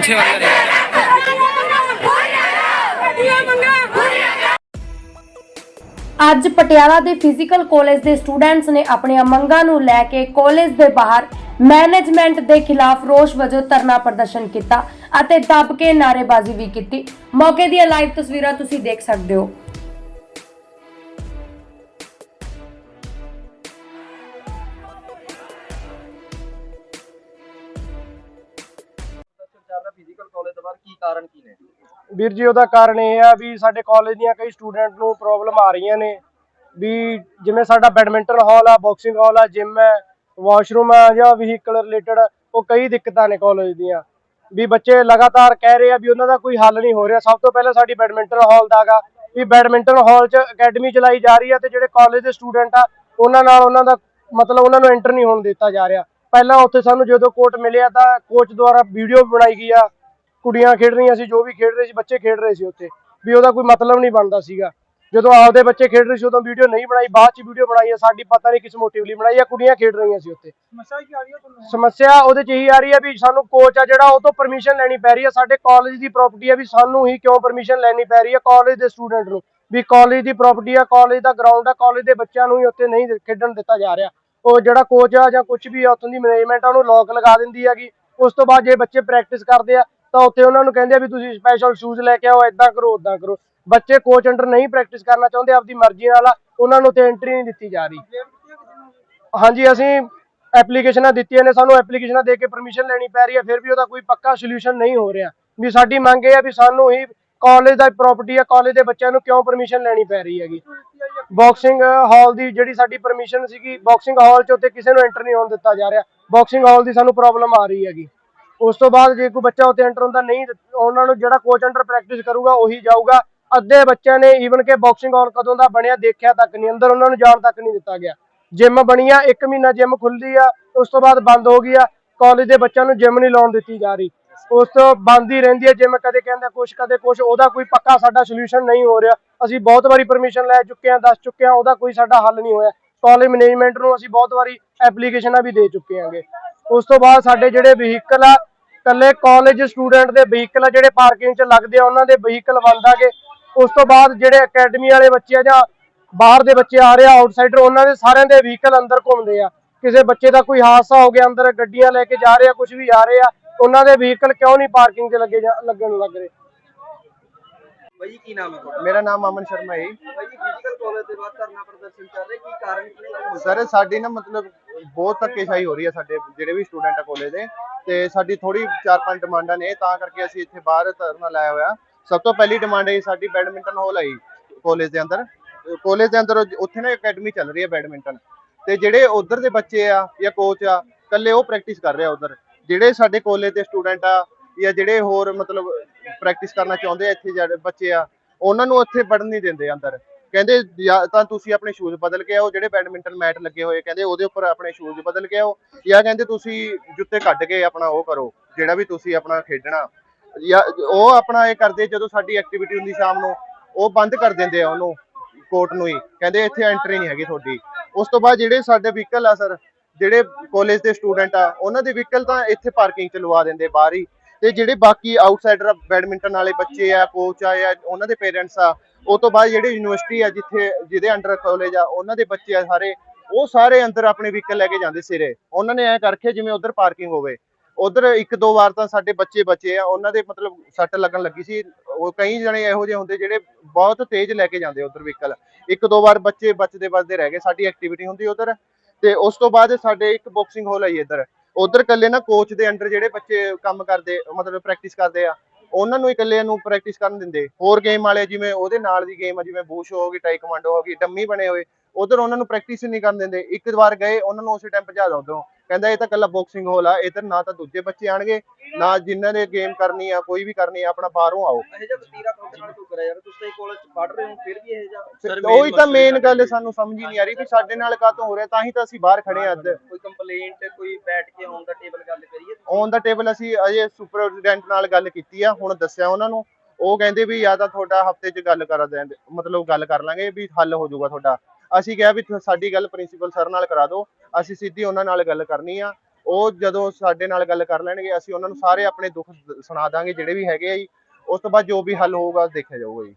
ਪਿੱਛੇ ਵਾਲੀ ਅੱਜ ਪਟਿਆਲਾ ਦੇ ਫਿਜ਼ੀਕਲ ਕਾਲਜ ਦੇ ਸਟੂਡੈਂਟਸ ਨੇ ਆਪਣੀਆਂ ਮੰਗਾਂ ਨੂੰ ਲੈ ਕੇ ਕਾਲਜ ਦੇ ਬਾਹਰ ਮੈਨੇਜਮੈਂਟ ਦੇ ਖਿਲਾਫ ਰੋਸ ਵਜੋਂ ਧਰਨਾ ਪ੍ਰਦਰਸ਼ਨ ਕੀਤਾ ਅਤੇ ਦੱਬ ਕੇ ਨਾਅਰੇਬਾਜ਼ੀ ਵੀ ਕੀਤੀ। ਮੌਕੇ ਦੀਆਂ ਲਾਈਵ ਤਸਵੀਰਾਂ ਤੁਸੀਂ ਦੇਖ ਸਕਦੇ ਹੋ। ਫਿਜ਼ੀਕਲ ਕਾਲਜ ਦੇ ਬਾਹਰ ਕੀ ਕਾਰਨ ਕੀ ਨੇ? ਵੀਰ ਜੀ, ਉਹਦਾ ਕਾਰਨ ਇਹ ਆ ਵੀ ਸਾਡੇ ਕਾਲਜ ਦੀਆਂ ਕਈ ਸਟੂਡੈਂਟ ਨੂੰ ਪ੍ਰੋਬਲਮ ਆ ਰਹੀਆਂ ਨੇ। ਵੀ ਜਿਵੇਂ ਸਾਡਾ ਬੈਡਮਿੰਟਨ ਹਾਲ ਆ ਬਾਕਸਿੰਗ ਹਾਲ ਆ ਜਿਮ ਹੈ ਵਾਸ਼ਰੂਮ ਆ ਜਾਂ ਵਹੀਕਲ ਰਿਲੇਟਡ ਉਹ ਕਈ ਦਿੱਕਤਾਂ ਨੇ ਕਾਲਜ ਦੀਆਂ। ਵੀ ਬੱਚੇ ਲਗਾਤਾਰ ਕਹਿ ਰਹੇ ਆ ਵੀ ਉਹਨਾਂ ਦਾ ਕੋਈ ਹੱਲ ਨਹੀਂ ਹੋ ਰਿਹਾ। ਸਭ ਤੋਂ ਪਹਿਲਾਂ ਸਾਡੀ ਬੈਡਮਿੰਟਨ ਹਾਲ ਦਾਗਾ ਵੀ ਬੈਡਮਿੰਟਨ ਹਾਲ 'ਚ ਅਕੈਡਮੀ ਚਲਾਈ ਜਾ ਰਹੀ ਆ ਤੇ ਜਿਹੜੇ ਕਾਲਜ ਦੇ ਸਟੂਡੈਂਟ ਆ, ਉਹਨਾਂ ਨਾਲ ਉਹਨਾਂ ਦਾ ਮਤਲਬ ਉਹਨਾਂ ਨੂੰ ਐਂਟਰ ਨਹੀਂ ਹੋਣ ਦਿੱਤਾ ਜਾ ਰਿਹਾ। ਪਹਿਲਾਂ ਉੱਥੇ ਸਾਨੂੰ ਜਦੋਂ ਕੋਰਟ ਮਿਲਿਆ ਤਾਂ ਕੋਚ ਦੁਆਰਾ ਵੀਡੀਓ ਬਣਾਈ ਗਈ ਆ। ਕੁੜੀਆਂ ਖੇਡ ਰਹੀਆਂ ਸੀ ਜੋ ਵੀ ਖੇਡ ਰਹੇ ਸੀ ਬੱਚੇ ਖੇਡ ਰਹੇ ਸੀ ਉੱਥੇ। ਵੀ ਉਹਦਾ ਕੋਈ ਮਤਲਬ ਨਹੀਂ ਬਣਦਾ ਸੀਗਾ। ਜਦੋਂ ਆਪਦੇ ਬੱਚੇ ਖੇਡ ਰਹੇ ਸੀ ਉਦੋਂ ਵੀਡੀਓ ਨਹੀਂ ਬਣਾਈ ਬਾਅਦ ਚ ਵੀਡੀਓ ਬਣਾਈ ਹੈ ਸਾਡੀ ਪਤਾ ਨਹੀਂ ਕਿਸ ਮੋਟਿਵ ਲਈ ਬਣਾਈ ਹੈ ਕੁੜੀਆਂ ਖੇਡ ਰਹੀਆਂ ਸੀ ਉੱਥੇ। ਸਮੱਸਿਆ ਕੀ ਆ ਰਹੀ ਹੈ ਤੁਹਾਨੂੰ? ਸਮੱਸਿਆ ਉਹਦੇ ਚ ਇਹੀ ਆ ਰਹੀ ਹੈ ਵੀ ਸਾਨੂੰ ਕੋਚ ਆ ਜਿਹੜਾ ਉਹ ਤੋਂ ਪਰਮਿਸ਼ਨ ਲੈਣੀ ਪੈ ਰਹੀ ਹੈ ਸਾਡੇ ਕਾਲਜ ਦੀ ਪ੍ਰਾਪਰਟੀ ਹੈ ਵੀ ਸਾਨੂੰ ਹੀ ਕਿਉਂ ਪਰਮਿਸ਼ਨ ਲੈਣੀ ਪੈ ਰਹੀ ਹੈ ਕਾਲਜ ਦੇ ਸਟੂਡੈਂਟ ਨੂੰ? ਵੀ ਕਾਲਜ ਦੀ ਪ੍ਰਾਪਰਟੀ ਆ ਕਾਲਜ ਦਾ ਗਰਾਊਂਡ ਆ ਕਾਲਜ ਦੇ ਬੱਚਿਆਂ ਨੂੰ ਹੀ ਉੱਥੇ ਨਹੀਂ ਖੇਡਣ ਦਿੱਤਾ ਜਾ ਰਿਹਾ। ਉਹ ਜਿਹੜਾ ਕੋਚ ਆ ਜਾਂ ਕੁਝ ਵੀ ਆ, ਉੱਥੋਂ ਦੀ ਮੈਨੇਜਮੈਂਟ ਆ, ਉਹਨੂੰ ਲੋਕ ਲਗਾ ਦਿੰਦੀ ਹੈਗੀ। ਉਸ ਤੋਂ ਬਾਅਦ ਜੇ ਬੱਚੇ ਪ੍ਰੈਕਟਿਸ ਕਰਦੇ ਆ, ਤਾਂ ਉੱਥੇ ਉਹਨਾਂ ਨੂੰ ਕਹਿੰਦੇ ਆ ਵੀ ਤੁਸੀਂ ਸਪੈਸ਼ਲ ਸ਼ੂਜ਼ ਲੈ ਕੇ ਆਓ ਇਦਾਂ ਕਰੋ ਉਦਾਂ ਕਰੋ। ਬੱਚੇ ਕੋਚ ਅੰਡਰ ਨਹੀਂ ਪ੍ਰੈਕਟਿਸ ਕਰਨਾ ਚਾਹੁੰਦੇ, ਆਪਦੀ ਮਰਜ਼ੀ ਨਾਲ ਉਹਨਾਂ ਨੂੰ ਉੱਥੇ ਐਂਟਰੀ ਨਹੀਂ ਦਿੱਤੀ ਜਾ ਰਹੀ। ਹਾਂਜੀ, ਅਸੀਂ ਐਪਲੀਕੇਸ਼ਨਾਂ ਦਿੱਤੀਆਂ ਨੇ, ਸਾਨੂੰ ਐਪਲੀਕੇਸ਼ਨਾਂ ਦੇ ਕੇ ਪਰਮਿਸ਼ਨ ਲੈਣੀ ਪੈ ਰਹੀ ਹੈ ਫਿਰ ਵੀ ਉਹਦਾ ਕੋਈ ਪੱਕਾ ਸੋਲੂਸ਼ਨ ਨਹੀਂ ਹੋ ਰਿਹਾ। ਵੀ ਸਾਡੀ ਮੰਗ ਇਹ ਆ ਵੀ ਸਾਨੂੰ ਹੀ ਕਾਲਜ ਦਾ ਪ੍ਰਾਪਰਟੀ ਆ ਕਾਲਜ ਦੇ ਬੱਚਿਆਂ ਨੂੰ ਕਿਉਂ ਪਰਮਿਸ਼ਨ ਲੈਣੀ ਪੈ ਰਹੀ ਹੈਗੀ? ਬਾਕਸਿੰਗ ਹਾਲ ਦੀ ਜਿਹੜੀ ਸਾਡੀ ਪਰਮਿਸ਼ਨ ਸੀਗੀ ਬਾਕਸਿੰਗ ਹਾਲ 'ਚ ਉੱਥੇ ਕਿਸੇ ਨੂੰ ਐਂਟਰ ਨਹੀਂ ਹੋਣ ਦਿੱਤਾ ਜਾ ਰਿਹਾ। ਬਾਕਸਿੰਗ ਹਾਲ ਦੀ ਸਾਨੂੰ ਪ੍ਰੋਬਲਮ ਆ ਰਹੀ ਹੈਗੀ। ਉਸ ਤੋਂ ਬਾਅਦ ਜੇ ਕੋਈ ਬੱਚਾ ਉੱਥੇ ਐਂਟਰ ਹੁੰਦਾ, ਨਹੀਂ, ਉਹਨਾਂ ਨੂੰ ਜਿਹੜਾ ਕੋਚ ਅੰਡਰ ਪ੍ਰੈਕਟਿਸ ਕਰੂਗਾ, ਉਹੀ ਜਾਊਗਾ। ਅੱਧੇ ਬੱਚਿਆਂ ਨੇ ਈਵਨ ਕਿ ਬਾਕਸਿੰਗ ਹਾਲ ਕਦੋਂ ਦਾ ਬਣਿਆ, ਦੇਖਿਆ ਤੱਕ ਨਹੀਂ, ਅੰਦਰ ਉਹਨਾਂ ਨੂੰ ਜਾਣ ਤੱਕ ਨਹੀਂ ਦਿੱਤਾ ਗਿਆ। ਜਿਮ ਬਣੀ ਆ 1 ਮਹੀਨਾ ਜਿਮ ਖੁੱਲਦੀ ਆ, ਉਸ ਤੋਂ ਬਾਅਦ ਬੰਦ ਹੋ ਗਈ ਆ। ਕਾਲਜ ਦੇ ਬੱਚਿਆਂ ਨੂੰ ਜਿਮ ਨਹੀਂ ਲਾਉਣ ਦਿੱਤੀ ਜਾ ਰਹੀ। ਉਸ ਤੋਂ ਬੰਦ ਹੀ ਰਹਿੰਦੀ ਹੈ ਜਿਵੇਂ ਕਦੇ ਕਹਿੰਦਾ ਕੁਛ, ਕਦੇ ਕੁਛ, ਉਹਦਾ ਕੋਈ ਪੱਕਾ ਸਾਡਾ ਸੋਲੂਸ਼ਨ ਨਹੀਂ ਹੋ ਰਿਹਾ। ਅਸੀਂ ਬਹੁਤ ਵਾਰੀ ਪਰਮਿਸ਼ਨ ਲੈ ਚੁੱਕੇ ਹਾਂ, ਦੱਸ ਚੁੱਕੇ ਹਾਂ, ਉਹਦਾ ਕੋਈ ਸਾਡਾ ਹੱਲ ਨਹੀਂ ਹੋਇਆ। ਕਾਲਜ ਮੈਨੇਜਮੈਂਟ ਨੂੰ ਅਸੀਂ ਬਹੁਤ ਵਾਰੀ ਐਪਲੀਕੇਸ਼ਨਾਂ ਵੀ ਦੇ ਚੁੱਕੇ ਹਾਂਗੇ। ਉਸ ਤੋਂ ਬਾਅਦ ਸਾਡੇ ਜਿਹੜੇ ਵਹੀਕਲ ਆ ਕੱਲੇ ਕਾਲਜ ਸਟੂਡੈਂਟ ਦੇ ਵਹੀਕਲ ਆ, ਜਿਹੜੇ ਪਾਰਕਿੰਗ 'ਚ ਲੱਗਦੇ ਆ, ਉਹਨਾਂ ਦੇ ਵਹੀਕਲ ਬੰਦ ਆਗੇ ਉਸ ਤੋਂ ਬਾਅਦ ਜਿਹੜੇ ਅਕੈਡਮੀ ਵਾਲੇ ਬੱਚੇ ਆ ਜਾਂ ਬਾਹਰ ਦੇ ਬੱਚੇ ਆ ਰਹੇ ਆ ਆਊਟਸਾਈਡਰ ਉਹਨਾਂ ਦੇ ਸਾਰਿਆਂ ਦੇ ਵਹੀਕਲ ਅੰਦਰ ਘੁੰਮਦੇ ਆ। ਕਿਸੇ ਬੱਚੇ ਦਾ ਕੋਈ ਹਾਦਸਾ ਹੋ ਗਿਆ, ਅੰਦਰ ਗੱਡੀਆਂ ਲੈ ਕੇ ਜਾ ਰਹੇ ਆ ਕੁਝ ਵੀ ਆ ਰਹੇ ਆ ਉਹਨਾਂ ਦੇ ਵਹੀਕਲ ਕਿਉਂ ਨਹੀਂ ਪਾਰਕਿੰਗ 'ਚ ਲੱਗੇ ਜਾ- ਲੱਗਣ ਲੱਗ ਰਹੇ? ਬਾਈ ਕੀ ਨਾਮ ਹੈ ਤੁਹਾਡਾ? ਮੇਰਾ ਨਾਮ ਅਮਨ ਸ਼ਰਮਾ ਹੈ। ਬਾਈ ਫਿਜ਼ੀਕਲ ਕਾਲਜ ਦੇ ਬਾਹਰ ਧਰਨਾ ਪ੍ਰਦਰਸ਼ਨ ਚੱਲ ਰਿਹਾ ਕੀ ਕਾਰਨ ਕੀ ਸਰ ਸਾਡੀ ਨਾ ਮਤਲਬ ਬਹੁਤ ਧੱਕੇਸ਼ਾਹੀ ਹੋ ਰਹੀ ਹੈ ਸਾਡੇ ਜਿਹੜੇ ਵੀ ਸਟੂਡੈਂਟ ਆ ਕਾਲਜ ਦੇ ਤੇ ਸਾਡੀ ਥੋੜੀ ਚਾਰ ਪੰਜ ਡਿਮਾਂਡਾਂ ਨੇ ਤਾਂ ਕਰਕੇ ਅਸੀਂ ਇੱਥੇ ਬਾਹਰ ਧਰਨਾ ਲਾਇਆ ਹੋਇਆ। ਸਭ ਤੋਂ ਪਹਿਲੀ ਡਿਮਾਂਡ ਹੈ ਸਾਡੀ ਬੈਡਮਿੰਟਨ ਹਾਲ ਹੈ ਕਾਲਜ ਦੇ ਅੰਦਰ। ਕਾਲਜ ਦੇ ਅੰਦਰ ਉੱਥੇ ਨਾ ਅਕੈਡਮੀ ਚੱਲ ਰਹੀ ਹੈ ਬੈਡਮਿੰਟਨ ਤੇ ਜਿਹੜੇ ਉਧਰ ਦੇ ਬੱਚੇ ਆ ਜਾਂ ਕੋਚ ਆ ਕੱਲੇ ਉਹ ਪ੍ਰੈਕਟਿਸ ਕਰ ਰਹੇ ਆ ਉਧਰ। ਜਿਹੜੇ ਸਾਡੇ ਕਾਲਜ ਦੇ ਸਟੂਡੈਂਟ ਆ ਜਾਂ ਜਿਹੜੇ ਹੋਰ ਮਤਲਬ ਪ੍ਰੈਕਟਿਸ ਕਰਨਾ ਚਾਹੁੰਦੇ ਆ ਇੱਥੇ ਜਿਹੜੇ ਬੱਚੇ ਆ, ਉਹਨਾਂ ਨੂੰ ਇੱਥੇ ਪੜਨ ਨਹੀਂ ਦਿੰਦੇ ਅੰਦਰ। ਕਹਿੰਦੇ, ਜਾਂ ਤਾਂ ਤੁਸੀਂ ਆਪਣੇ ਸ਼ੂਜ਼ ਬਦਲ ਕੇ ਆਓ, ਜਿਹੜੇ ਬੈਡਮਿੰਟਨ ਮੈਟ ਲੱਗੇ ਹੋਏ, ਕਹਿੰਦੇ ਉਹਦੇ ਉੱਪਰ ਆਪਣੇ ਸ਼ੂਜ਼ ਬਦਲ ਕੇ ਆਓ, ਜਾਂ ਕਹਿੰਦੇ ਤੁਸੀਂ ਜੁੱਤੇ ਕੱਢ ਕੇ ਆਪਣਾ ਉਹ ਕਰੋ, ਜਿਹੜਾ ਵੀ ਤੁਸੀਂ ਆਪਣਾ ਖੇਡਣਾ। ਜਾਂ ਉਹ ਆਪਣਾ ਇਹ ਕਰਦੇ ਜਦੋਂ ਸਾਡੀ ਐਕਟੀਵਿਟੀ ਹੁੰਦੀ ਸ਼ਾਮ ਨੂੰ, ਉਹ ਬੰਦ ਕਰ ਦਿੰਦੇ ਆ ਉਹਨੂੰ ਕੋਰਟ ਨੂੰ ਹੀ। ਕਹਿੰਦੇ ਇੱਥੇ ਐਂਟਰੀ ਨਹੀਂ ਹੈਗੀ ਤੁਹਾਡੀ। ਉਸ ਤੋਂ ਬਾਅਦ ਜਿਹੜੇ ਸਾਡੇ ਵਹੀਕਲ ਆ ਸਰ ਜਿਹੜੇ ਕਾਲਜ ਦੇ ਸਟੂਡੈਂਟ ਆ, ਉਹਨਾਂ ਦੇ ਵਹੀਕਲ ਤਾਂ ਇੱਥੇ ਪਾਰਕਿੰਗ ਚ ਲਵਾ ਦਿੰਦੇ ਬਾਹਰ ਹੀ। ਤੇ ਜਿਹੜੇ ਬਾਕੀ ਆਊਟਸਾਈਡਰ ਬੈਡਮਿੰਟਨ ਵਾਲੇ ਬੱਚੇ ਆ ਕੋਚ ਆ, ਜਾਂ ਉਹਨਾਂ ਦੇ ਪੇਰੈਂਟਸ ਆ, ਉਹ ਤੋਂ ਬਾਅਦ ਜਿਹੜੇ ਯੂਨੀਵਰਸਿਟੀ ਆ, ਜਿੱਥੇ, ਜਿਹਦੇ ਅੰਡਰ ਕਾਲਜ ਆ, ਉਹਨਾਂ ਦੇ ਬੱਚੇ ਆ ਸਾਰੇ, ਉਹ ਸਾਰੇ ਅੰਦਰ ਆਪਣੇ ਵਹੀਕਲ ਲੈ ਕੇ ਜਾਂਦੇ ਸਿਰੇ। ਉਹਨਾਂ ਨੇ ਐ ਕਰਕੇ ਜਿਵੇਂ ਉਧਰ ਪਾਰਕਿੰਗ ਹੋਵੇ, ਉਧਰ ਇੱਕ ਦੋ ਵਾਰ ਤਾਂ ਸਾਡੇ ਬੱਚੇ ਬਚੇ ਆ, ਉਹਨਾਂ ਦੇ ਮਤਲਬ ਸੱਟ ਲੱਗਣ ਲੱਗੀ ਸੀ। ਉਹ ਕਈ ਜਣੇ ਇਹੋ ਜਿਹੇ ਹੁੰਦੇ ਜਿਹੜੇ ਬਹੁਤ ਤੇਜ਼ ਲੈ ਕੇ ਜਾਂਦੇ ਉਧਰ ਵਹੀਕਲ ਇੱਕ ਦੋ ਵਾਰ ਬੱਚੇ ਬਚਦੇ ਬਚਦੇ ਰਹਿ ਗਏ, ਸਾਡੀ ਐਕਟੀਵਿਟੀ ਹੁੰਦੀ ਉਧਰ। ਤੇ ਉਸ ਤੋਂ ਬਾਅਦ ਸਾਡੇ ਇੱਕ ਬਾਕਸਿੰਗ ਹਾਲ ਆਈ ਇੱਧਰ। ਉਧਰ ਕੱਲੇ ਨਾ ਕੋਚ ਦੇ ਅੰਡਰ ਜਿਹੜੇ ਬੱਚੇ ਕੰਮ ਕਰਦੇ, ਮਤਲਬ ਪ੍ਰੈਕਟਿਸ ਕਰਦੇ ਆ, ਉਹਨਾਂ ਨੂੰ ਇਕੱਲੇ ਨੂੰ ਪ੍ਰੈਕਟਿਸ ਕਰਨ ਦਿੰਦੇ। ਹੋਰ ਗੇਮ ਵਾਲੇ ਜਿਵੇਂ ਉਹਦੇ ਨਾਲ ਦੀ ਗੇਮ ਆ, ਜਿਵੇਂ ਬੂਸ਼ ਹੋ ਗਈ ਟਾਈਕਵਾਂਡੋ ਹੋ ਗਈ, ਡੰਮੀ ਬਣੇ ਹੋਏ, ਉਧਰ ਉਹਨਾਂ ਨੂੰ ਪ੍ਰੈਕਟਿਸ ਨਹੀਂ ਕਰਨ ਦਿੰਦੇ। ਇੱਕ ਵਾਰ ਗਏ, ਉਹਨਾਂ ਨੂੰ ਉਸੇ ਟਾਈਮ ਭਜਾ ਦੋ ਉਧਰੋਂ। ਕਹਿੰਦਾ ਇਹ ਤਾਂ ਕੱਲਾ ਬਾਕਸਿੰਗ ਹਾਲ ਆ ਇੱਧਰ ਨਾ ਤਾਂ ਦੂਜੇ ਬੱਚੇ ਆਣਗੇ ਨਾ ਜਿਨ੍ਹਾਂ ਨੇ ਗੇਮ ਕਰਨੀ ਆ ਕੋਈ ਵੀ ਕਰਨੀ ਆ ਆਪਣਾ ਬਾਹਰੋਂ ਆਓ। ਇਹ ਜਿਹਾ ਵਤੀਰਾ ਤੁਹਾਡੇ ਨਾਲ ਟੁਕਰਾ ਯਾਰ ਤੁਸੀਂ ਤਾਂ ਕਾਲਜ ਚ ਪੜ੍ਹ ਰਹੇ ਹੋ ਫਿਰ ਵੀ ਇਹ ਜਿਹਾ ਉਹੀ ਤਾਂ ਮੇਨ ਗੱਲ ਸਾਨੂੰ ਸਮਝ ਹੀ ਨਹੀਂ ਆ ਰਹੀ ਵੀ ਸਾਡੇ ਨਾਲ ਕਾਹਤੋਂ ਹੋ ਰਿਹਾ ਤਾਂ ਹੀ ਤਾਂ ਅਸੀਂ ਬਾਹਰ ਖੜੇ ਆ ਅੱਜ। ਕੋਈ ਕੰਪਲੇਂਟ ਕੋਈ ਬੈਠ ਕੇ ਔਨ ਦਾ ਟੇਬਲ ਗੱਲ ਕਰੀਏ ਔਨ ਦਾ ਟੇਬਲ ਅਸੀਂ ਅਜੇ ਸੁਪਰਡੈਂਟ ਨਾਲ ਗੱਲ ਕੀਤੀ ਆ ਹੁਣ ਦੱਸਿਆ ਉਹਨਾਂ ਨੂੰ। ਉਹ ਕਹਿੰਦੇ ਵੀ ਜਾਂ ਤਾਂ ਤੁਹਾਡਾ ਹਫ਼ਤੇ 'ਚ ਗੱਲ ਕਰ ਦਿਆਂਗੇ ਮਤਲਬ ਗੱਲ ਕਰ ਲਾਂਗੇ ਵੀ ਹੱਲ ਹੋ ਜਾਊਗਾ ਤੁਹਾਡਾ। ਅਸੀਂ ਕਿਹਾ ਵੀ ਸਾਡੀ ਗੱਲ ਪ੍ਰਿੰਸੀਪਲ ਸਰ ਨਾਲ ਕਰਾ ਦਿਓ, ਅਸੀਂ ਸਿੱਧੀ ਉਹਨਾਂ ਨਾਲ ਗੱਲ ਕਰਨੀ ਆ। ਉਹ ਜਦੋਂ ਸਾਡੇ ਨਾਲ ਗੱਲ ਕਰ ਲੈਣਗੇ, ਅਸੀਂ ਉਹਨਾਂ ਨੂੰ ਸਾਰੇ ਆਪਣੇ ਦੁੱਖ ਸੁਣਾ ਦਾਂਗੇ ਜਿਹੜੇ ਵੀ ਹੈਗੇ ਆ ਜੀ। ਉਸ ਤੋਂ ਬਾਅਦ ਜੋ ਵੀ ਹੱਲ ਹੋਊਗਾ, ਦੇਖਿਆ ਜਾਊਗਾ ਜੀ।